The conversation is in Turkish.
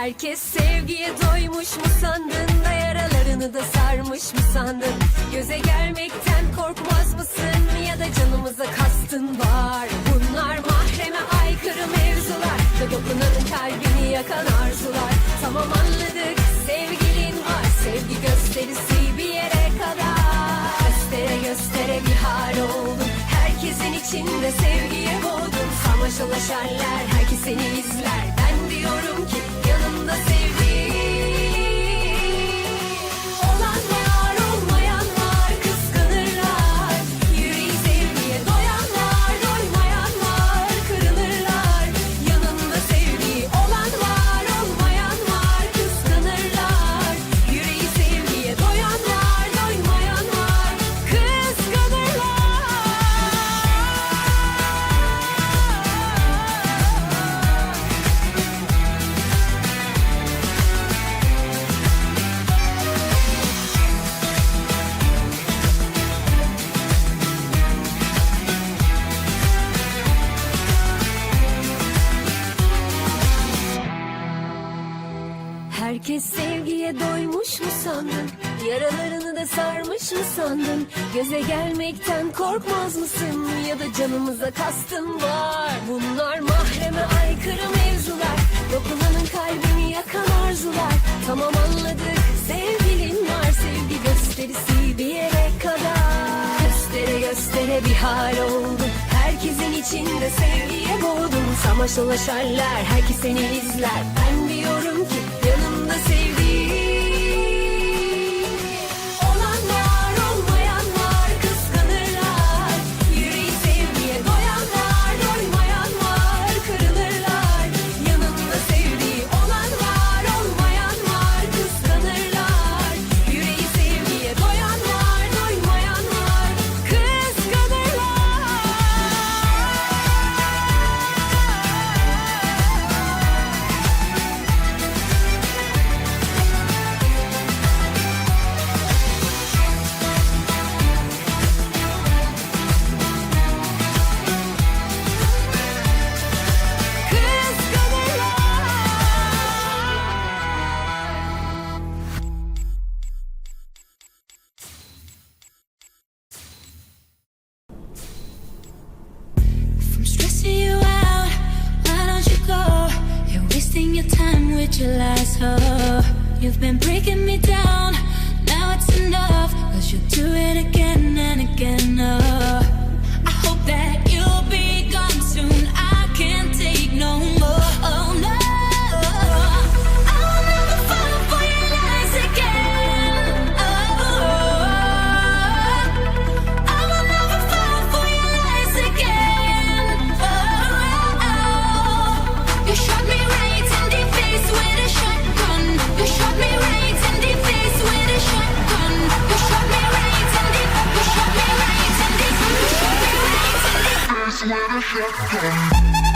Herkes sevgiye doymuş mu sandın da yaralarını da sarmış mı sandın? Göze gelmekten korkmaz mısın ya da canımıza kastın var? Bunlar mahreme aykırı mevzular ve dokunanın kalbini yakan arzular. Tamam anladık sevgilin var. Sevgi gösterisi bir yere kadar. Göstere göstere bir hal oldun. Herkesin içinde sevgiye boğdun. Samaşalaşarlar herkes seni izler Herkes sevgiye doymuş mu sandın? Yaralarını da sarmış mı sandın? Göze gelmekten korkmaz mısın? Ya da canımıza kastın var. Bunlar mahreme aykırı mevzular. Dokunanın kalbini yakan arzular. Tamam anladık sevgilin var. Sevgi gösterisi bir yere kadar. Göstere göstere bir hal oldun. Herkesin içinde sevgiye boğdun. Samaşalaşarlar herkes seni izler. Ben diyorum ki sevdiğim your lies. Oh, you've been breaking me down. Now it's enough. Cause you'll do it again and again. Oh, broken.